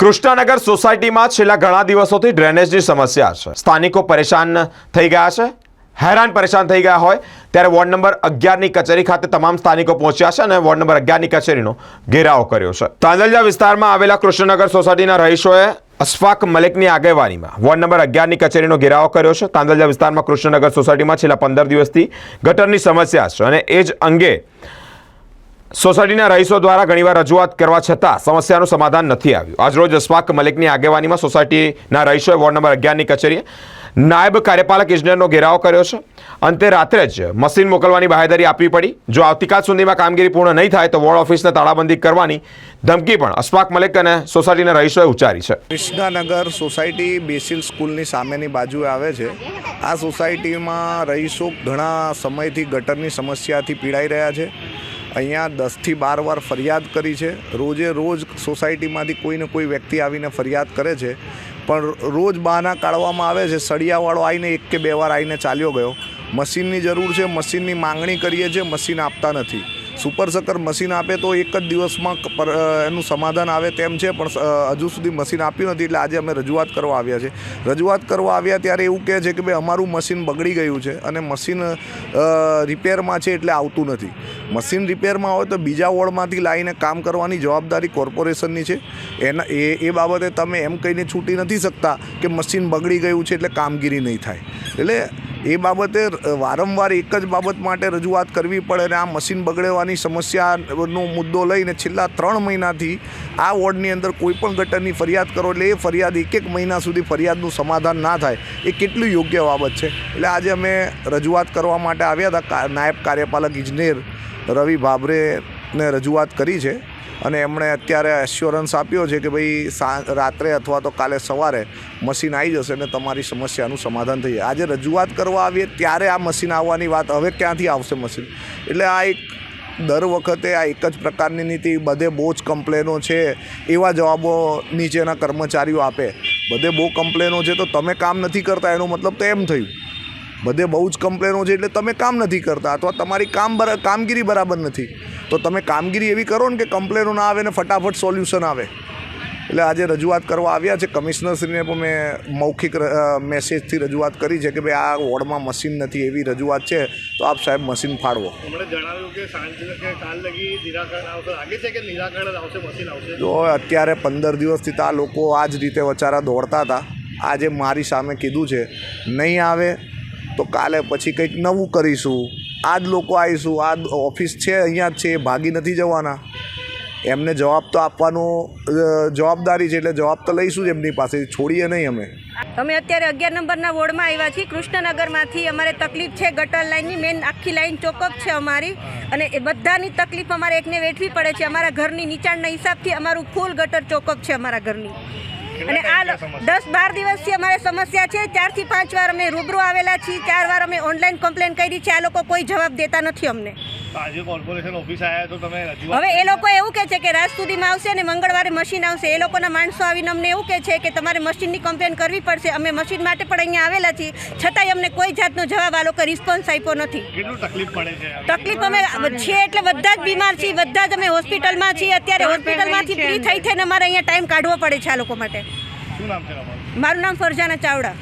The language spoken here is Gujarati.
કૃષ્ણનગર સોસાયટીમાં છેલ્લા ઘણા દિવસોથી ડ્રેનેજની સમસ્યા છે. સ્થાનિકો પરેશાન થઈ ગયા છે. હેરાન પરેશાન થઈ ગયા હોય ત્યારે વોર્ડ નંબર અગિયારની કચેરી ખાતે તમામ સ્થાનિકો પહોંચ્યા છે અને વોર્ડ નંબર અગિયારની કચેરીનો ઘેરાવ કર્યો છે. તાંદલજા વિસ્તારમાં આવેલા કૃષ્ણનગર સોસાયટીના રહીશોએ અશફાક મલિકની આગેવાનીમાં વોર્ડ નંબર અગિયારની કચેરીનો ઘેરાવ કર્યો છે. તાંદલજા વિસ્તારમાં કૃષ્ણનગર સોસાયટીમાં છેલ્લા પંદર દિવસથી ગટરની સમસ્યા છે અને એ જ અંગે સોસાયટીના રહીશો દ્વારા ઘણીવાર રજૂઆત કરવા છતાં સમસ્યાનું સમાધાન નથી આવ્યું. આજરોજ અશફાક મલિકની આગેવાનીમાં સોસાયટીના રહીશોએ વોર્ડ નંબર અગિયારની કચેરીએ નાયબ કાર્યપાલક ઇજનેરનો ઘેરાવ કર્યો છે. અંતે રાત્રે જ મશીન મોકલવાની બાહેદારી આપવી પડી. જો આવતીકાલ સુધીમાં કામગીરી પૂર્ણ નહીં થાય તો વોર્ડ ઓફિસને તાળાબંધી કરવાની ધમકી પણ અશફાક મલિક અને સોસાયટીના રહીશોએ ઉચ્ચારી છે. કૃષ્ણાનગર સોસાયટી બેસિલ સ્કૂલની સામેની બાજુએ આવે છે. આ સોસાયટીમાં રહીશો ઘણા સમયથી ગટરની સમસ્યાથી પીડાઈ રહ્યા છે. અહીંયા દસથી બાર વાર ફરિયાદ કરી છે. રોજે રોજ સોસાયટીમાંથી કોઈને કોઈ વ્યક્તિ આવીને ફરિયાદ કરે છે. પણ રોજ બહાના કાઢવામાં આવે છે. સળિયાવાળો આવીને એક કે બે વાર આવીને ચાલ્યો ગયો. મશીનની જરૂર છે, મશીનની માંગણી કરીએ છીએ, મશીન આપતા નથી. સુપર સકર મશીન આપે તો એક જ દિવસમાં એનું સમાધાન આવે તેમ છે, પણ હજુ સુધી મશીન આપ્યું નથી, એટલે આજે અમે રજૂઆત કરવા આવ્યા છે રજૂઆત કરવા આવ્યા ત્યારે એવું કહે છે કે ભાઈ, અમારું મશીન બગડી ગયું છે અને મશીન રિપેરમાં છે એટલે આવતું નથી. મશીન રિપેરમાં હોય તો બીજા વોર્ડમાંથી લાવીને કામ કરવાની જવાબદારી કોર્પોરેશનની છે. એના, એ એ બાબતે તમે એમ કહીને છૂટી નથી શકતા કે મશીન બગડી ગયું છે એટલે કામગીરી નહીં થાય. એટલે એ બાબતે વારંવાર એક જ બાબત માટે રજૂઆત કરવી પડે અને આ મશીન બગડવાની સમસ્યાનો મુદ્દો લઈને છેલ્લા ત્રણ મહિનાથી આ વોર્ડની અંદર કોઈ પણ ગટરની ફરિયાદ કરો એટલે એ ફરિયાદ એક એક મહિના સુધી ફરિયાદનું સમાધાન ના થાય. એ કેટલું યોગ્ય બાબત છે? એટલે આજે અમે રજૂઆત કરવા માટે આવ્યા હતા નાયબ કાર્યપાલક ઇજનેર રવિ ભાભરેને રજૂઆત કરી છે અને એમણે અત્યારે એશ્યોરન્સ આપ્યો છે કે ભાઈ રાત્રે અથવા તો કાલે સવારે મશીન આવી જશે અને તમારી સમસ્યાનું સમાધાન થઈ જાય આજે રજૂઆત કરવા આવીએ ત્યારે આ મશીન આવવાની વાત હવે ક્યાંથી આવશે મશીન એટલે આ એક દર વખતે આ એક જ પ્રકારની નીતિ, બધે બહુ જ કમ્પ્લેનો છે એવા જવાબો નીચેના કર્મચારીઓ આપે. બધે બહુ કમ્પ્લેનો છે તો તમે કામ નથી કરતા, એનો મતલબ તો એમ થયું. બધે બહુ જ કમ્પ્લેનો છે એટલે તમે કામ નથી કરતા અથવા તમારી કામ કામગીરી બરાબર નથી. તો તમે કામગીરી એવી કરો ને કે કમ્પ્લેનો ના આવે ને ફટાફટ સોલ્યુશન આવે. એટલે આજે રજૂઆત કરવા આવ્યા છે. કમિશનરશ્રીને પણ મેં મૌખિક મેસેજથી રજૂઆત કરી છે કે ભાઈ આ વોર્ડમાં મશીન નથી એવી રજૂઆત છે. તો આપ સાહેબ મશીન ફાળવો. જો અત્યારે પંદર દિવસથી તો આ લોકો આ જ રીતે વચારા દોડતા હતા. આજે મારી સામે કીધું છે નહીં આવે તો કાલે પછી કંઈક નવું કરીશું. આ જ લોકો આવીશું આ ઓફિસ છે, અહીંયા જ છે, ભાગી નથી જવાના. એમને જવાબ તો આપવાનો જવાબદારી છે, એટલે જવાબ તો લઈશું જ એમની પાસે, છોડીએ નહીં અમે. અમે અત્યારે અગિયાર નંબરના વોર્ડમાં આવ્યા છીએ. કૃષ્ણનગરમાંથી અમારે તકલીફ છે, ગટર લાઇનની મેન આખી લાઇન ચોકઅપ છે અમારી. અને એ બધાની તકલીફ અમારે એકને વેઠવી પડે છે. અમારા ઘરની નીચાણના હિસાબથી અમારું ફૂલ ગટર ચોકઅપ છે અમારા ઘરની. અને આ દસ બાર દિવસથી અમારે સમસ્યા છે. ચારથી પાંચ વાર અમે રૂબરૂ આવેલા છીએ. ચાર વાર અમે ઓનલાઈન કમ્પ્લેન કરી છે. આ લોકો કોઈ જવાબ દેતા નથી અમને. તો આજે કોર્પોરેશન ઓફિસ આવ્યા તો તમે રજૂઆત હવે એ લોકો એવું કહે છે કે રાત સુધીમાં આવશે અને મંગળવારે મશીન આવશે. એ લોકોના માણસો આવીને અમને એવું કહે છે કે તમારે મશીનની કમ્પ્લેન કરવી પડશે. અમે મશીન માટે પણ અહીંયા આવેલા છીએ. છતાંય અમને કોઈ જાતનો જવાબ આ લોકો રિસ્પોન્સ આપ્યો નથી. તકલીફ તકલીફ અમે છીએ એટલે બધા જ બીમાર છીએ. બધા જ અમે હોસ્પિટલમાં છીએ. અત્યારે હોસ્પિટલમાંથી ફ્રી થઈ થઈને અમારે અહીંયા ટાઈમ કાઢવો પડે છે આ લોકો માટે. શું નામ છે તમારું? મારું નામ ફરજાના ચાવડા.